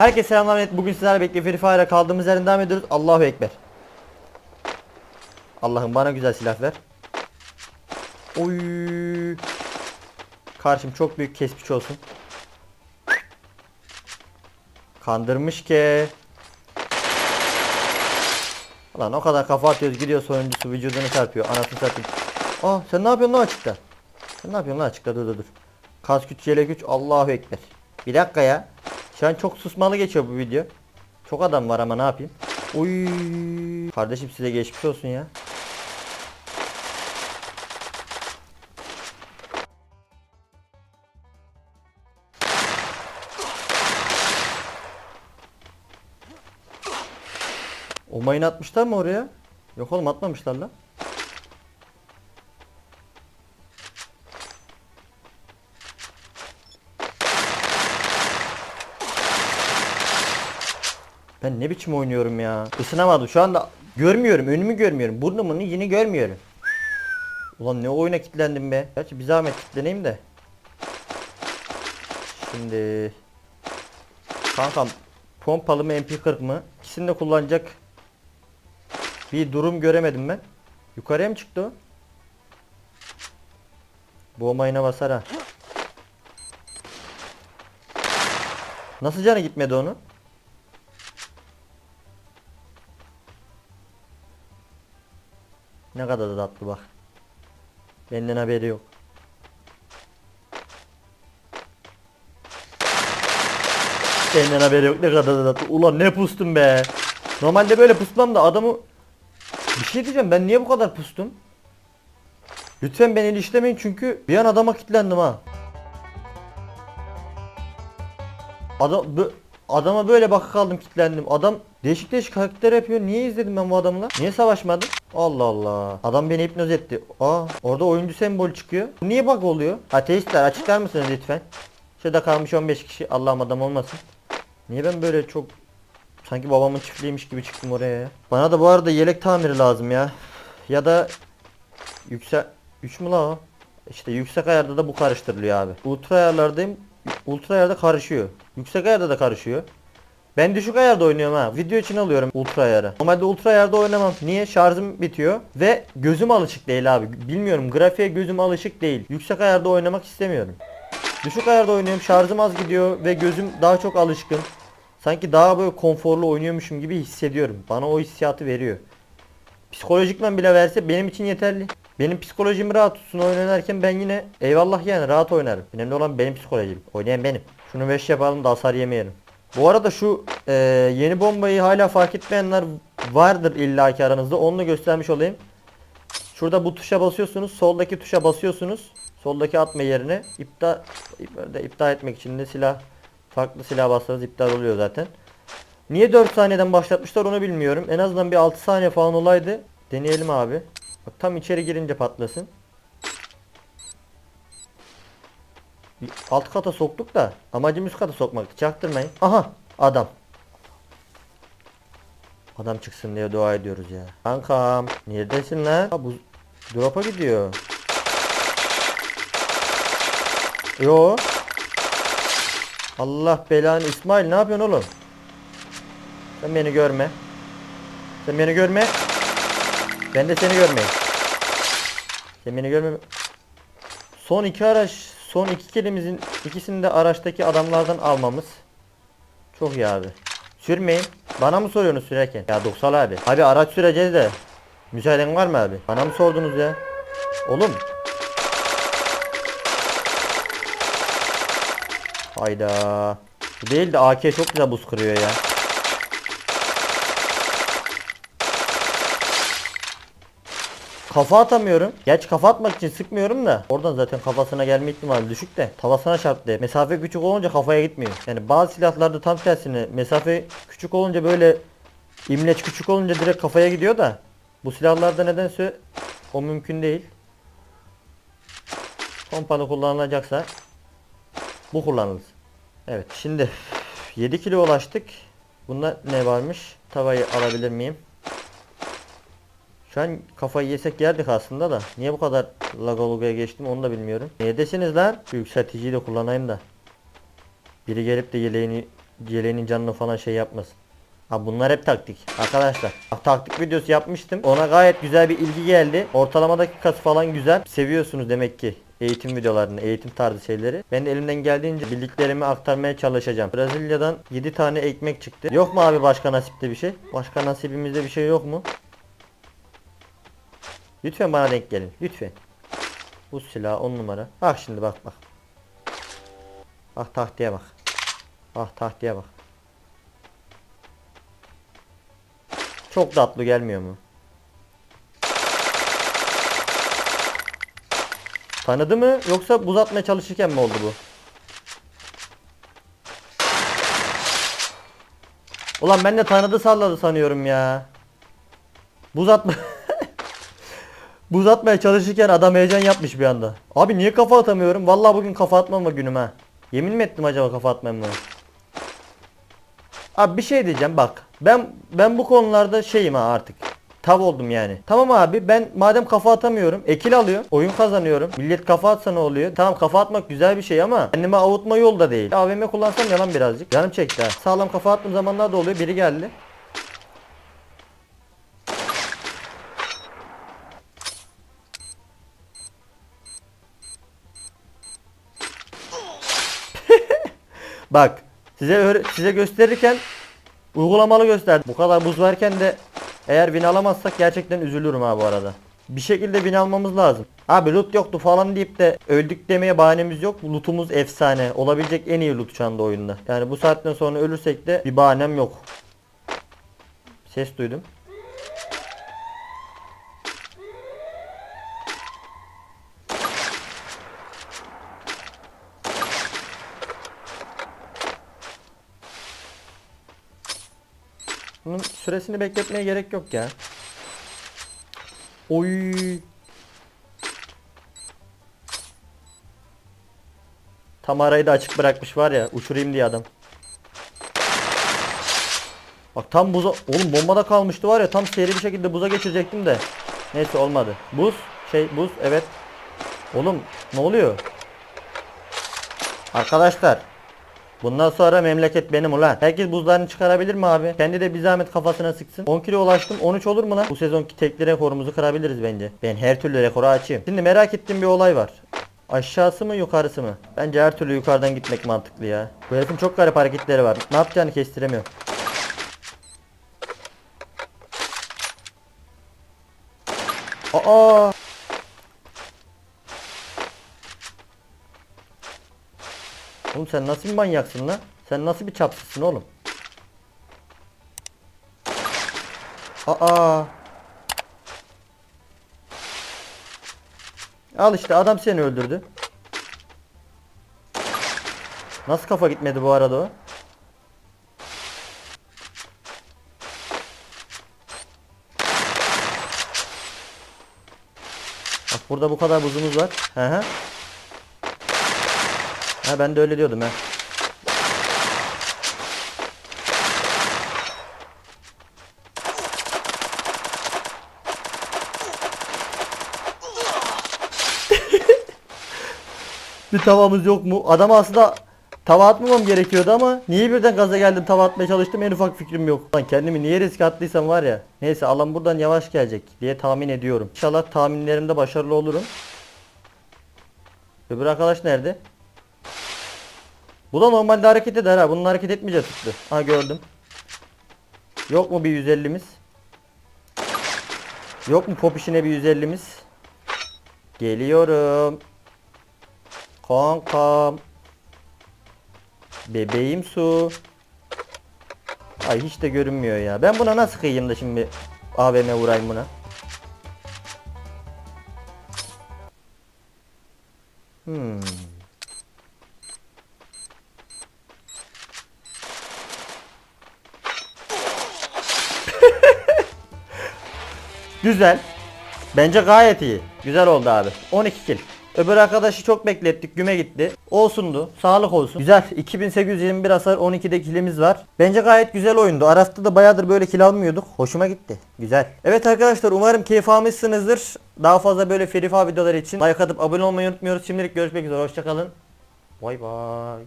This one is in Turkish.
Herkese selamlar. millet. Bugün sizlerle birlikte Free Fire'a kaldığımız yerden devam ediyoruz. Allahu Ekber. Allah'ım bana güzel silah ver. Oy. Karşım çok büyük kesmiş olsun. Kandırmış ki. Lan o kadar kafa atıyoruz gidiyor sonuncusu vücudunu çarpıyor. Anasını satayım. Aa sen ne yapıyorsun lan açıkta? Sen ne yapıyorsun lan açıkta? Dur dur dur. Kas güç yelek güç Allahu Ekber. Bir dakika ya. Şu an çok susmalı geçiyor bu video. Çok adam var ama ne yapayım? Uy. Kardeşim size geçmiş olsun ya. O mayını atmışlar mı oraya? Yok oğlum atmamışlar lan. Ben ne biçim oynuyorum ya. Isınamadım şu anda görmüyorum önümü görmüyorum. Burnumun yine görmüyorum. Ulan ne oyuna kilitlendim be. Gerçi bir zahmet kilitleneyim de. Şimdi Kankam pompalı mı MP40 mı? İkisini de kullanacak bir durum göremedim ben. Yukarıya mı çıktı o? Bomba yine basar ha. Nasıl canı gitmedi onu? Ne kadar da tatlı bak. Benden haberi yok. Benden haberi yok ne kadar da tatlı. Ulan ne pustum be. Normalde böyle pusmam da adamı... Bir şey diyeceğim ben niye bu kadar pustum? Lütfen beni ilişlemeyin çünkü bir an adama kilitlendim ha. Adam bö- adama böyle baka kaldım kilitlendim. Adam değişik değişik hareketler yapıyor. Niye izledim ben bu adamla? Niye savaşmadım? Allah Allah. Adam beni hipnoz etti. Aa orada oyuncu sembol çıkıyor. Niye bug oluyor? Ateistler açıklar mısınız lütfen? Şurada kalmış 15 kişi. Allah'ım adam olmasın. Niye ben böyle çok sanki babamın çiftliğiymiş gibi çıktım oraya ya. Bana da bu arada yelek tamiri lazım ya. Ya da yüksek 3 mü la o? İşte yüksek ayarda da bu karıştırılıyor abi. Ultra ayarlardayım. Ultra ayarda karışıyor. Yüksek ayarda da karışıyor. Ben düşük ayarda oynuyorum ha. Video için alıyorum ultra ayarı. Normalde ultra ayarda oynamam. Niye? Şarjım bitiyor. Ve gözüm alışık değil abi. Bilmiyorum grafiğe gözüm alışık değil. Yüksek ayarda oynamak istemiyorum. Düşük ayarda oynuyorum. Şarjım az gidiyor ve gözüm daha çok alışkın. Sanki daha böyle konforlu oynuyormuşum gibi hissediyorum. Bana o hissiyatı veriyor. Psikolojikmen bile verse benim için yeterli. Benim psikolojim rahat tutsun oynarken ben yine eyvallah yani rahat oynarım. Önemli olan benim psikolojim. Oynayan benim. Şunu 5 yapalım da hasar yemeyelim. Bu arada şu e, yeni bombayı hala fark etmeyenler vardır illaki aranızda. Onu da göstermiş olayım. Şurada bu tuşa basıyorsunuz. Soldaki tuşa basıyorsunuz. Soldaki atma yerine iptal ip- iptal etmek için de silah farklı silah bassanız iptal oluyor zaten. Niye 4 saniyeden başlatmışlar onu bilmiyorum. En azından bir 6 saniye falan olaydı. Deneyelim abi. Bak tam içeri girince patlasın. Bir Alt kata soktuk da amacım üst kata sokmaktı. Çaktırmayın. Aha adam. Adam çıksın diye dua ediyoruz ya. Kankam neredesin lan? Ha, bu drop'a gidiyor. Yo. Allah belanı İsmail ne yapıyorsun oğlum? Sen beni görme. Sen beni görme. Ben de seni görmeyeyim. Sen beni görme. Son iki araç, son iki kelimizin ikisini de araçtaki adamlardan almamız. Çok iyi abi. Sürmeyin. Bana mı soruyorsunuz sürerken? Ya 90 abi. Abi araç süreceğiz de. Müsaaden var mı abi? Bana mı sordunuz ya? Oğlum. Hayda. Bu değil de AK çok güzel buz kırıyor ya. Kafa atamıyorum. Gerçi kafa atmak için sıkmıyorum da. Oradan zaten kafasına gelme ihtimali düşük de. Tavasına çarptı. Mesafe küçük olunca kafaya gitmiyor. Yani bazı silahlarda tam tersine mesafe küçük olunca böyle imleç küçük olunca direkt kafaya gidiyor da. Bu silahlarda nedense o mümkün değil. Pompalı kullanılacaksa bu kullanılır. Evet şimdi 7 kilo ulaştık. Bunda ne varmış? Tavayı alabilir miyim? Şu an kafayı yesek yerdik aslında da. Niye bu kadar lagologaya geçtim onu da bilmiyorum. Neredesiniz lan? Şu yükselticiyi de kullanayım da. Biri gelip de yeleğini Celenin canını falan şey yapmasın. Ha bunlar hep taktik. Arkadaşlar taktik videosu yapmıştım. Ona gayet güzel bir ilgi geldi. Ortalama dakikası falan güzel. Seviyorsunuz demek ki eğitim videolarını, eğitim tarzı şeyleri. Ben de elimden geldiğince bildiklerimi aktarmaya çalışacağım. Brezilya'dan 7 tane ekmek çıktı. Yok mu abi başka nasipte bir şey? Başka nasibimizde bir şey yok mu? Lütfen bana denk gelin. Lütfen. Bu silah 10 numara. Bak şimdi bak bak. Bak tahtaya bak. Bak tahtaya bak. Çok tatlı gelmiyor mu? Tanıdı mı yoksa buz atmaya çalışırken mi oldu bu? Ulan ben de tanıdı salladı sanıyorum ya. Buz atma. Buz atmaya çalışırken adam heyecan yapmış bir anda. Abi niye kafa atamıyorum? Vallahi bugün kafa atmama günüm ha. Yemin mi ettim acaba kafa atmamı? Abi bir şey diyeceğim bak. Ben ben bu konularda şeyim ha artık. Tav oldum yani. Tamam abi ben madem kafa atamıyorum ekil alıyor. Oyun kazanıyorum. Millet kafa atsa ne oluyor? Tamam kafa atmak güzel bir şey ama kendime avutma yol da değil. AVM kullansam yalan birazcık. Canım çekti ha. Sağlam kafa attığım zamanlar da oluyor. Biri geldi. Bak size size gösterirken uygulamalı gösterdim. Bu kadar buz varken de eğer win alamazsak gerçekten üzülürüm ha bu arada. Bir şekilde win almamız lazım. Abi loot yoktu falan deyip de öldük demeye bahanemiz yok. Lootumuz efsane. Olabilecek en iyi loot şu anda oyunda. Yani bu saatten sonra ölürsek de bir bahanem yok. Ses duydum. Bunun süresini bekletmeye gerek yok ya. Oy. Tam arayı da açık bırakmış var ya uçurayım diye adam. Bak tam buza oğlum bombada kalmıştı var ya tam seri bir şekilde buza geçirecektim de. Neyse olmadı. Buz şey buz evet. Oğlum ne oluyor? Arkadaşlar Bundan sonra memleket benim ulan. Herkes buzlarını çıkarabilir mi abi? Kendi de bir zahmet kafasına sıksın. 10 kilo ulaştım. 13 olur mu lan? Bu sezonki tekli rekorumuzu kırabiliriz bence. Ben her türlü rekoru açayım. Şimdi merak ettiğim bir olay var. Aşağısı mı yukarısı mı? Bence her türlü yukarıdan gitmek mantıklı ya. Bu herifin çok garip hareketleri var. Ne yapacağını kestiremiyorum. Aa! Oğlum sen nasıl bir manyaksın lan? Sen nasıl bir çapsızsın oğlum? Aa! Al işte adam seni öldürdü. Nasıl kafa gitmedi bu arada o? Bak burada bu kadar buzumuz var. Hı hı. Ha ben de öyle diyordum ha. bir tavamız yok mu? Adam aslında tava atmamam gerekiyordu ama niye birden gaza geldim tava atmaya çalıştım en ufak fikrim yok. Lan kendimi niye riske attıysam var ya. Neyse alan buradan yavaş gelecek diye tahmin ediyorum. İnşallah tahminlerimde başarılı olurum. Öbür arkadaş nerede? Bu da normalde hareket eder ha. Bunun hareket etmeyeceği tuttu. Ha gördüm. Yok mu bir 150'miz? Yok mu pop işine bir 150'miz? Geliyorum. Kankam. Bebeğim su. Ay hiç de görünmüyor ya. Ben buna nasıl kıyayım da şimdi AVM vurayım buna. Hmm. Güzel. Bence gayet iyi. Güzel oldu abi. 12 kill. Öbür arkadaşı çok beklettik. Güme gitti. Olsundu. Sağlık olsun. Güzel. 2821 hasar 12'de kilimiz var. Bence gayet güzel oyundu. Arafta da bayağıdır böyle kill almıyorduk. Hoşuma gitti. Güzel. Evet arkadaşlar umarım keyif almışsınızdır. Daha fazla böyle Fire videoları için like atıp abone olmayı unutmuyoruz. Şimdilik görüşmek üzere. Hoşçakalın. Bay bay.